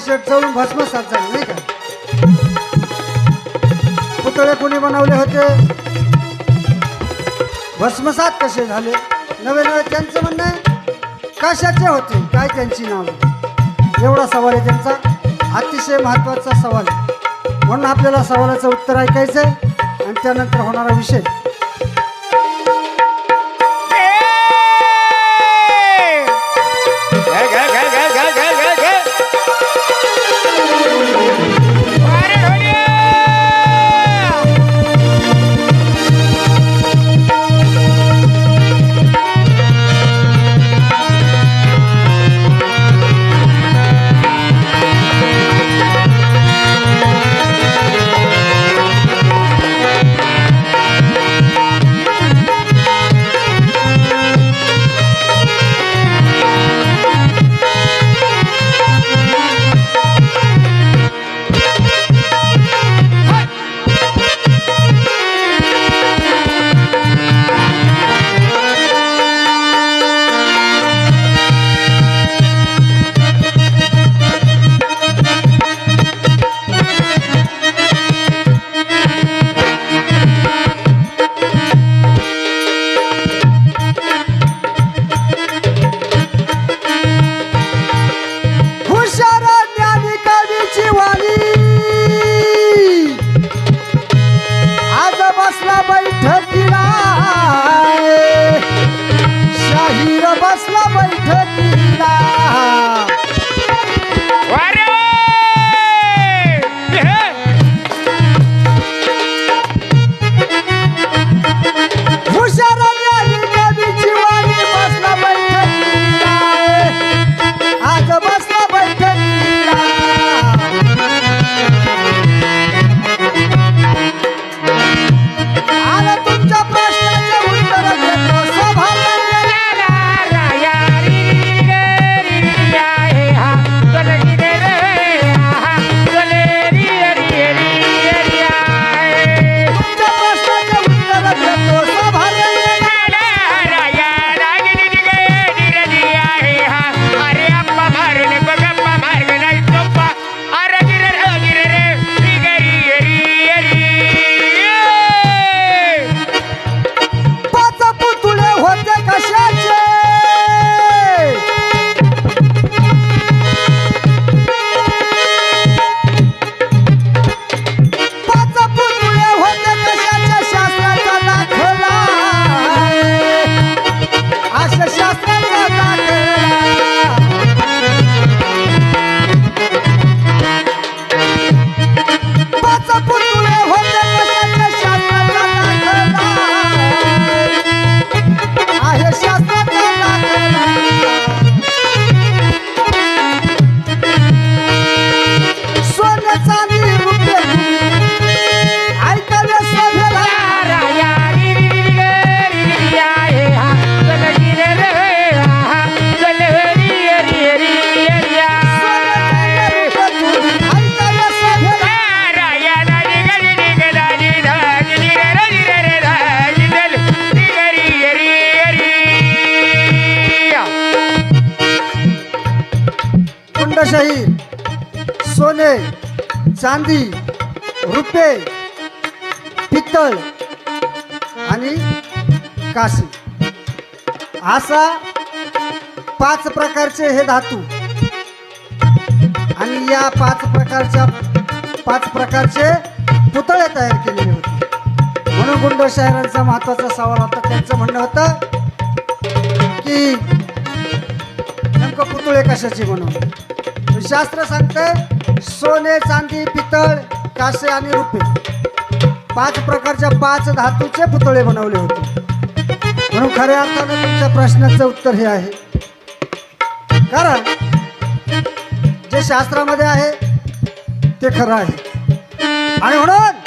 शेट जळून भस्मसात झाले नाही का? पुतळे कोणी बनवले होते? भस्मसात कसे झाले? नवे नवे त्यांचं म्हणणं आहे. कशाचे होते? काय त्यांची नाव? एवढा सवाल आहे त्यांचा. अतिशय महत्त्वाचा सवाल आहे. म्हणून आपल्याला सवालाचं उत्तर ऐकायचं आहे आणि त्यानंतर होणारा विषय. कुंडशाही सोने चांदी रुपये पित्तळ आणि काशी. असा पाच प्रकारचे हे धातू. आणि या पाच प्रकारच्या पाच प्रकारचे पुतळे तयार केलेले होते. म्हणून गुंड शहरांचा महत्त्वाचा सवाल होता. त्यांचं म्हणणं होतं की नेमकं पुतळे कशाचे बनवले शास्त्र सांगतंय सोने चांदी पितळ कासे आणि रुपे. पाच प्रकारच्या पाच धातूचे पुतळे बनवले होते. म्हणून खऱ्या अर्थानं तुमच्या प्रश्नाचं उत्तर हे आहे. कारण जे शास्त्रामध्ये आहे ते खरं आहे. आणि म्हणून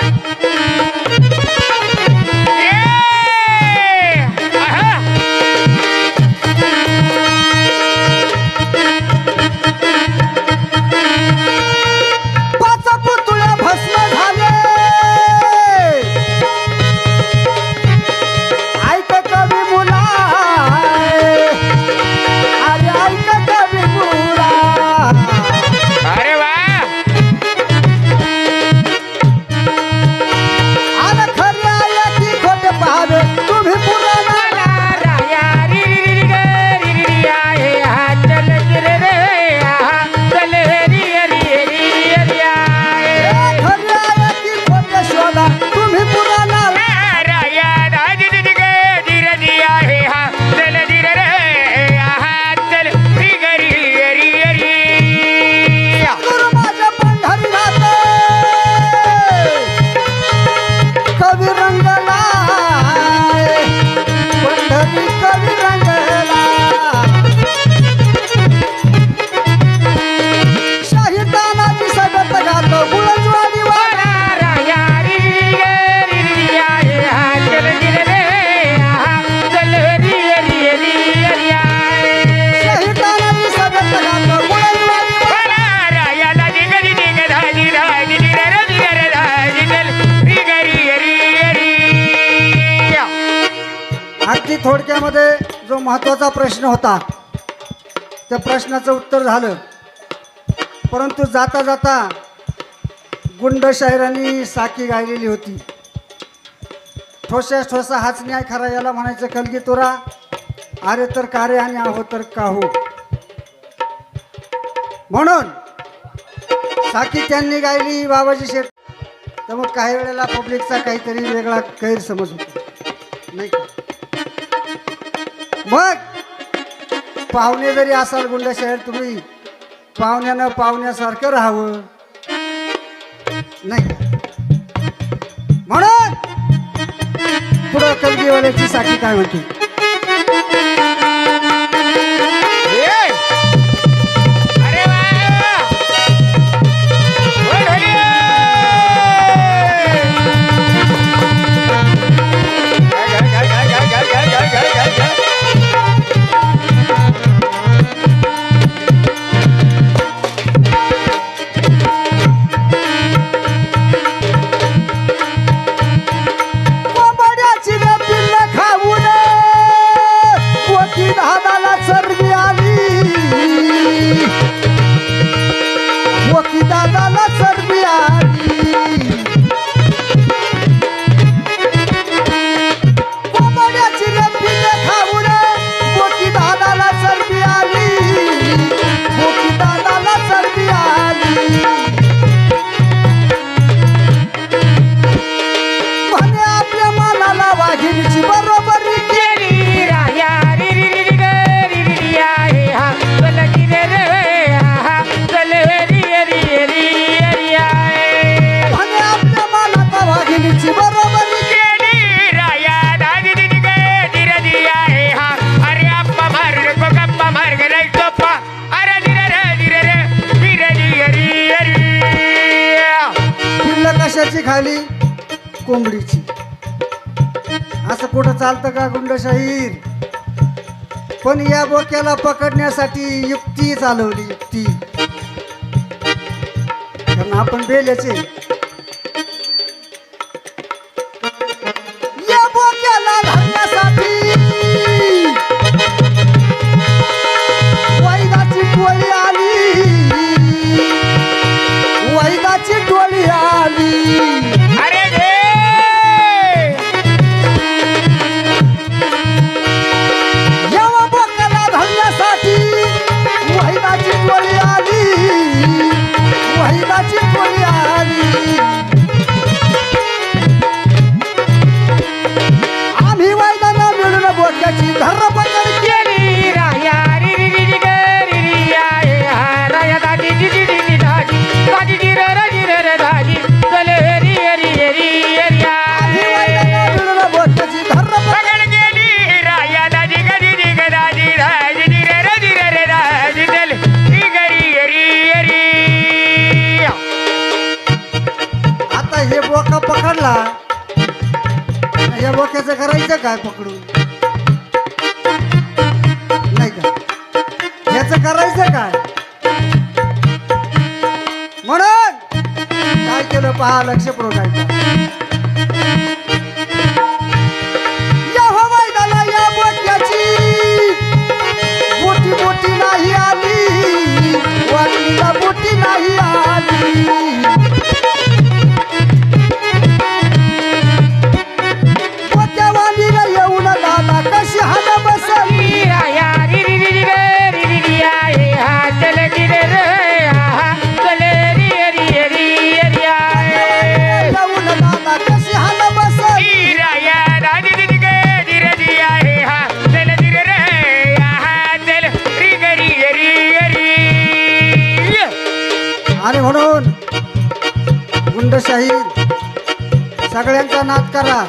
आधी थोडक्यामध्ये जो महत्त्वाचा प्रश्न होता त्या प्रश्नाचं उत्तर झालं. परंतु जाता जाता गुंड शाहिरांनी साखी गायलेली होती. ठोसा ठोसा हाच न्याय खरा याला म्हणायचं कलगी तुरा आरे तर कारे आणि आहो तर काहो. म्हणून साखी त्यांनी गायली बाबाजी शेठ. तर मग काही वेळेला पब्लिकचा काहीतरी वेगळा गैरसमज होतो. नाही का? मग पाहुणे जरी असाल गुंडा शहर तुम्ही पाहुण्यानं पाहुण्यासारखं राहावं. नाही. म्हणून पुढं कलगीवाल्याची साठी काय म्हणते? दादाला कोंबड्याची खाली कोंबडीची. असं कुठं चालतं का गुंडशाहीर पण या बोक्याला पकडण्यासाठी युक्ती चालवली युक्ती. कारण आपण बेल्याचे का काय पकडू नाही का? याच करायचं काय? म्हणून काय केलं पहा लक्षपूर्वक नाही सगळ्यांचा नाद करा.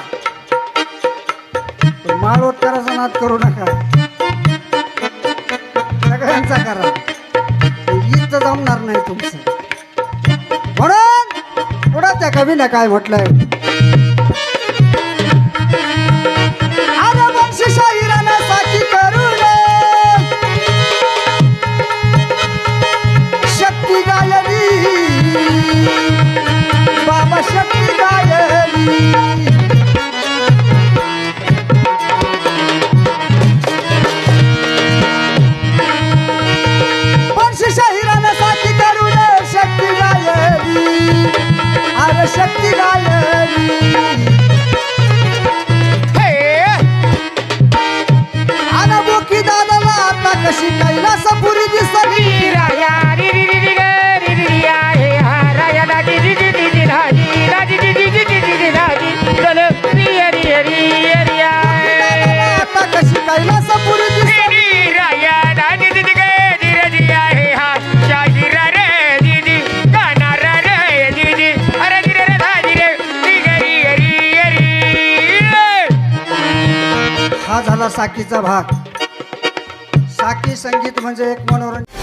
माळवटकराचा नाद करू नका. सगळ्यांचा करा. गीत जमणार नाही तुमचं. म्हणून पुढं त्या कवीने काय म्हटलंय? साखीचा भाग. साकी संगीत म्हणजे एक मनोरंजन.